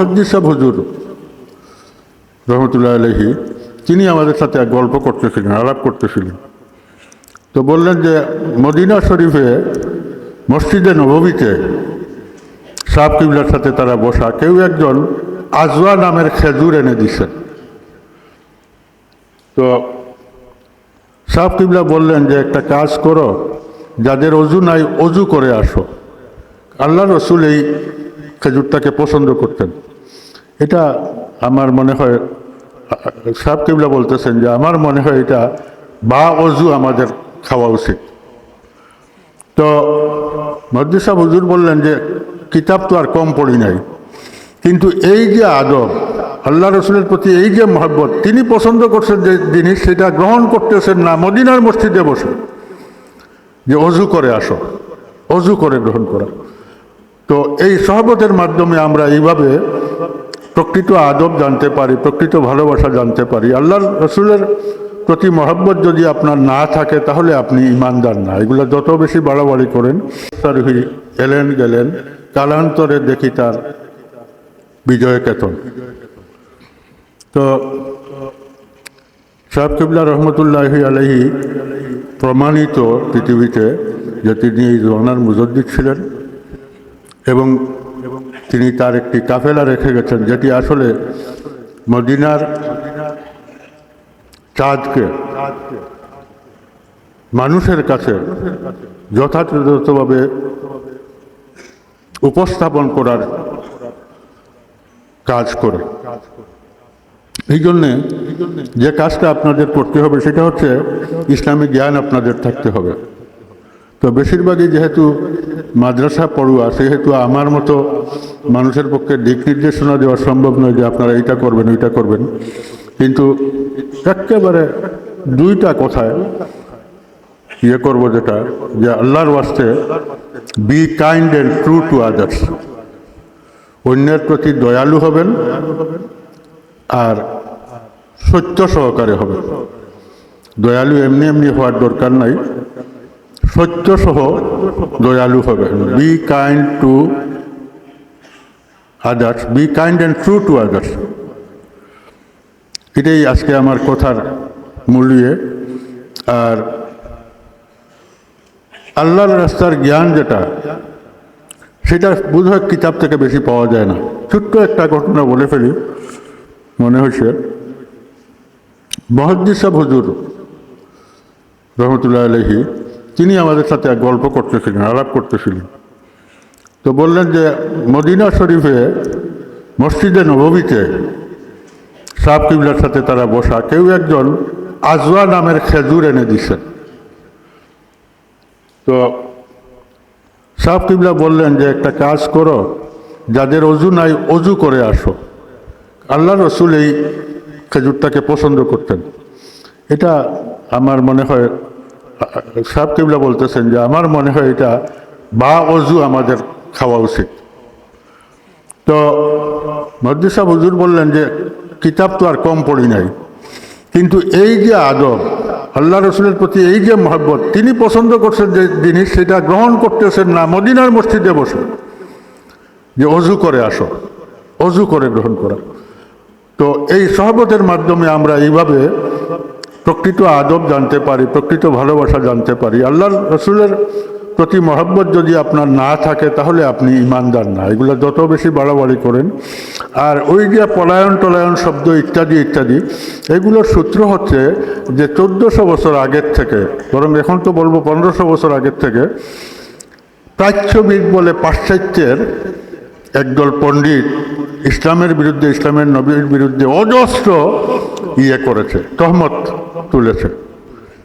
মহদ্দিস সাহেব হুজুর রহমতুল্লাহ আলহি তিনি আমাদের সাথে এক গল্প করতেছিলেন, আলাপ করতেছিলেন। তো বললেন যে, মদিনা শরীফে মসজিদে নবমীতে সাহ কিবলার সাথে তারা বসা, কেউ একজন আজওয়া নামের খেজুর এনে দিছেন তো সাহ কিবলা বললেন যে, একটা কাজ করো, যাদের অজু নাই অজু করে আসো। আল্লাহ রসুল এই খেজুরটাকে পছন্দ করতেন। এটা আমার মনে হয় সাহ কিবলা বলতেছেন যে আমার মনে হয় এটা বা অজু আমাদের খাওয়া উচিত। তো মদ্দিস সাহেব হুজুর বললেন যে কিতাব তো আর কম পড়ি নাই। কিন্তু এই যে আদব, আল্লাহ রসুলের প্রতি এই যে মহব্বত, তিনি পছন্দ করছেন যে জিনিস সেটা গ্রহণ করতেছেন না, মদিনার মসজিদে বসে। যে অজু করে আসো, অজু করে গ্রহণ করা। তো এই সহবতের মাধ্যমে আমরা এইভাবে প্রকৃত আদব জানতে পারি, প্রকৃত ভালোবাসা জানতে পারি। আল্লাহ রসুলের প্রতি মহব্বত যদি আপনার না থাকে, তাহলে আপনি ইমানদার না। এগুলো যত বেশি বাড়াবাড়ি করেন তার এলেন গেলেন, কালান্তরে দেখি তার বিজয় কেতন তো সাহেব কিবলা রহমতুল্লাহ আলহি প্রমাণিত পৃথিবীতে যে তিনি এই জোনার মুজদ্দিদ ছিলেন এবং তিনি তার একটি কাফেলা রেখে গেছেন, যেটি আসলে মদিনার চাঁদকে, মানুষের কাছে যথাযথভাবে উপস্থাপন করার কাজ করে। এই জন্যে যে কাজটা আপনাদের করতে হবে সেটা হচ্ছে ইসলামী জ্ঞান আপনাদের থাকতে হবে। তো বেশিরভাগই যেহেতু মাদ্রাসা পড়ুয়া, সেহেতু আমার মতো মানুষের পক্ষে দিক নির্দেশনা দেওয়া সম্ভব নয় যে আপনারা এইটা করবেন, ওইটা করবেন। কিন্তু একেবারে দুইটা কথায় ইয়ে করব যেটা, যে আল্লাহর ওয়াস্তে be kind and true to others অন্যের প্রতি দয়ালু হবেন আর সত্য সহকারে হবেন। দয়ালু এমনি এমনি হওয়ার দরকার নাই। সত্য সহ দয়ালু হবেন। Be kind to others be kind and true to others এটাই আজকে আমার কথার মূল্যে আর আল্লাহর রাস্তার জ্ঞান যেটা, সেটা বোধহয় কিতাব থেকে বেশি পাওয়া যায় না। ছোট্ট একটা ঘটনা বলে ফেলি, মনে হয়েছে। মহদ্দিস সাহেব হুজুর, রহমতুল্লাহ আলহি তিনি আমাদের সাথে এক গল্প করতেছিলেন, আলাপ করতেছিলেন। তো বললেন যে মদিনা শরীফে মসজিদে নবমীতে সাহ কিবলার সাথে তারা বসা, কেউ একজন আজওয়া নামের খেজুর এনে দিছেন তো সাহ কিবলা বললেন যে একটা কাজ করো, যাদের অজু নাই অজু করে আসো। আল্লাহ রসুল এই খেজুরটাকে পছন্দ করতেন। এটা আমার মনে হয় সাহ কিবলা বলতেছেন যে আমার মনে হয় এটা বা অজু আমাদের খাওয়া উচিত। তো সাহেব হুজুর বললেন যে, কিতাব তো আর কম পড়ি নাই। কিন্তু এই যে আদব, আল্লাহ রসুলের প্রতি এই যে মহব্বত, তিনি পছন্দ করছেন যে জিনিস, সেটা গ্রহণ করতেছেন না, মদিনার মসজিদে বসে। যে অজু করে আসো, অজু করে গ্রহণ করা। তো এই সহবতের মাধ্যমে আমরা এইভাবে প্রকৃত আদব জানতে পারি, প্রকৃত ভালোবাসা জানতে পারি। আল্লাহ রসুলের প্রতি মহব্বত যদি আপনার না থাকে, তাহলে আপনি ইমানদার না। এগুলো যত বেশি বাড়াবাড়ি করেন, আর ওই যে পলায়ন টলায়ন শব্দ, ইত্যাদি ইত্যাদি, এগুলোর সূত্র হচ্ছে যে চোদ্দোশো বছর আগের থেকে, বরং এখন তো বলব পনেরোশো বছর আগের থেকে, প্রাচ্যবিদ বলে পাশ্চাত্যের একদল পণ্ডিত ইসলামের বিরুদ্ধে, ইসলামের নবীর বিরুদ্ধে অজস্র ইয়ে করেছে, তহমত তুলেছে।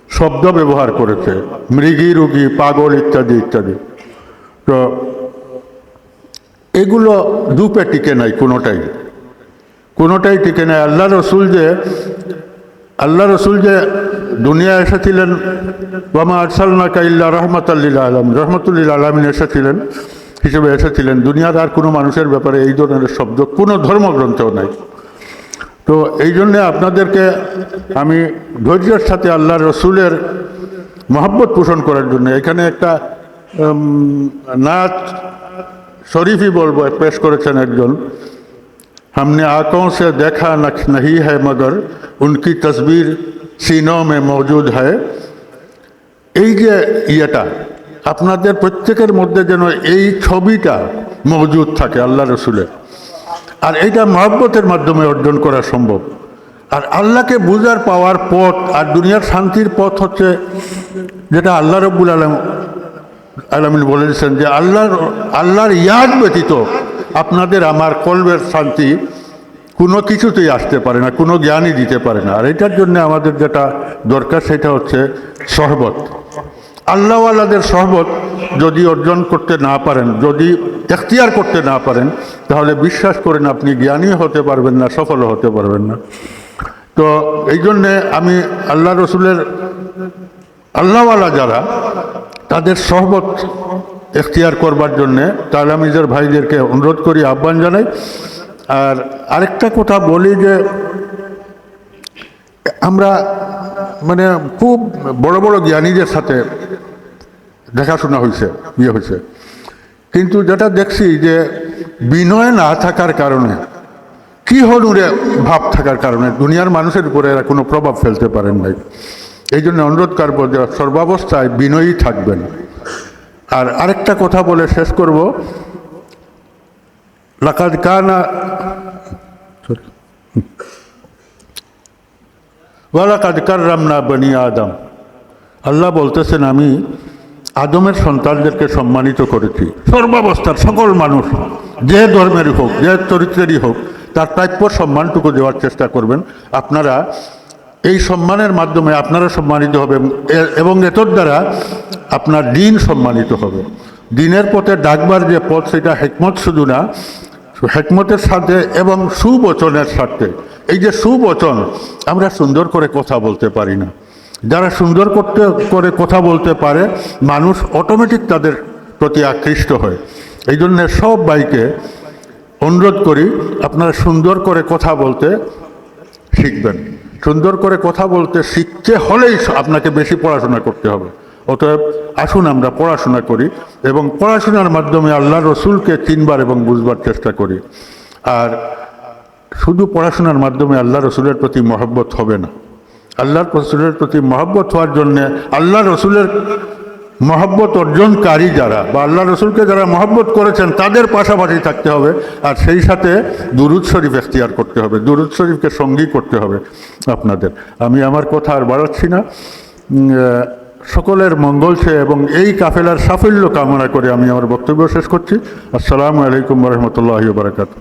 শব্দ ব্যবহার করেছে, মৃগী, রুগী, পাগল ইত্যাদি ইত্যাদি। তো এগুলো দুপে টিকে নাই কোনোটাই। কোনোটাই টিকে নাই। আল্লাহ রসুল যে, আল্লাহ রসুল যে দুনিয়া এসেছিলেন বামা আরসালনা কাইল্লা রহমতাল্লিল আলম রহমতুল্লিল আলমিন এসেছিলেন, হিসেবে এসেছিলেন। দুনিয়ার আর কোনো মানুষের ব্যাপারে এই ধরনের শব্দ কোনো ধর্মগ্রন্থও নাই। তো এই জন্যে আপনাদেরকে আমি ধৈর্যের সাথে আল্লাহ রসুলের মহব্বত পোষণ করার জন্য এখানে একটা উম, নাচ শরীফই বলবো পেশ করেছেন একজন हमने आंखों से देखा नक्श नहीं है मगर उनकी तस्वीर सीनों में मौजूद है এই যে ইয়েটা আপনাদের প্রত্যেকের মধ্যে যেন এই ছবিটা মজুদ থাকে আল্লাহ রসুলের আর এইটা মহব্বতের মাধ্যমে অর্জন করা সম্ভব। আর আল্লাহকে বুঝার পাওয়ার পথ আর দুনিয়ার শান্তির পথ হচ্ছে যেটা আল্লাহ রব্বুল আলম, আলমিন বলে দিয়েছেন যে আল্লাহর আল্লাহর ইয়াদ ব্যতীত আপনাদের আমার কলবের শান্তি কোনো কিছুতেই আসতে পারে না, কোনো জ্ঞানই দিতে পারে না। আর এটার জন্য আমাদের যেটা দরকার সেটা হচ্ছে সহবত। আল্লাহওয়ালাদের সহবত যদি অর্জন করতে না পারেন, যদি এখতিয়ার করতে না পারেন, তাহলে বিশ্বাস করেন আপনি জ্ঞানী হতে পারবেন না, সফল হতে পারবেন না। তো এই জন্যে আমি আল্লাহ রসুলের আল্লাহওয়ালা যারা, তাদের সহবত এখতিয়ার করবার জন্যে তালামিজের ভাইদেরকে অনুরোধ করি, আহ্বান জানাই। আর আরেকটা কথা বলি যে, আমরা মানে খুব বড় বড় জ্ঞানীদের সাথে দেখাশোনা হয়েছে ইয়ে হয়েছে কিন্তু যেটা দেখছি যে বিনয় না থাকার কারণে, কি হলুরে ভাব থাকার কারণে? দুনিয়ার মানুষের উপরে এরা কোনো প্রভাব ফেলতে পারেন নাই। এই জন্য অনুরোধ করব যে সর্বাবস্থায় বিনয়ী থাকবেন। আর আরেকটা কথা বলে শেষ করব। লাকাদ কানা ওয়ালাকাদ কাররামনা বনি আদম। আল্লাহ বলতেছেন, আমি আদমের সন্তানদেরকে সম্মানিত করেছি। সর্বাবস্থার সকল মানুষ, যে ধর্মেরই হোক, যে চরিত্রেরই হোক, তার প্রাপ্য সম্মানটুকু দেওয়ার চেষ্টা করবেন। আপনারা এই সম্মানের মাধ্যমে আপনারা সম্মানিত হবেন এ- এবং এতর দ্বারা আপনার দিন সম্মানিত হবে। দিনের পথে ডাকবার যে পথ, সেটা হেকমত শুধু না, হেকমতের সাথে এবং সুবচনের সাথে। এই যে সুবচন, আমরা সুন্দর করে কথা বলতে পারি না। যারা সুন্দর করতে, করে কথা বলতে পারে, মানুষ অটোমেটিক তাদের প্রতি আকৃষ্ট হয়। এই জন্য সব বাইকে অনুরোধ করি, আপনারা সুন্দর করে কথা বলতে শিখবেন। সুন্দর করে কথা বলতে শিখতে হলেই আপনাকে বেশি পড়াশোনা করতে হবে। অতএব আসুন আমরা পড়াশোনা করি এবং পড়াশোনার মাধ্যমে আল্লাহ রসুলকে চিনবার এবং বুঝবার চেষ্টা করি। আর শুধু পড়াশোনার মাধ্যমে আল্লাহ রসুলের প্রতি মহব্বত হবে না। আল্লাহর রসুলের প্রতি মহব্বত হওয়ার জন্যে আল্লাহ রসুলের মহব্বত অর্জনকারী যারা বা আল্লাহ রসুলকে যারা মহব্বত করেছেন, তাদের পাশাপাশি থাকতে হবে। আর সেই সাথে দুরুদ শরীফ এখতিয়ার করতে হবে। দুরুদ শরীফকে সঙ্গী করতে হবে আপনাদের। আমি আমার কথা আর বাড়াচ্ছি না। সকলের মঙ্গল চেয়ে এবং এই কাফেলার সাফল্য কামনা করে আমি আমার বক্তব্য শেষ করছি। আসসালামু আলাইকুম রহমতুল্লাহ বারাকাতু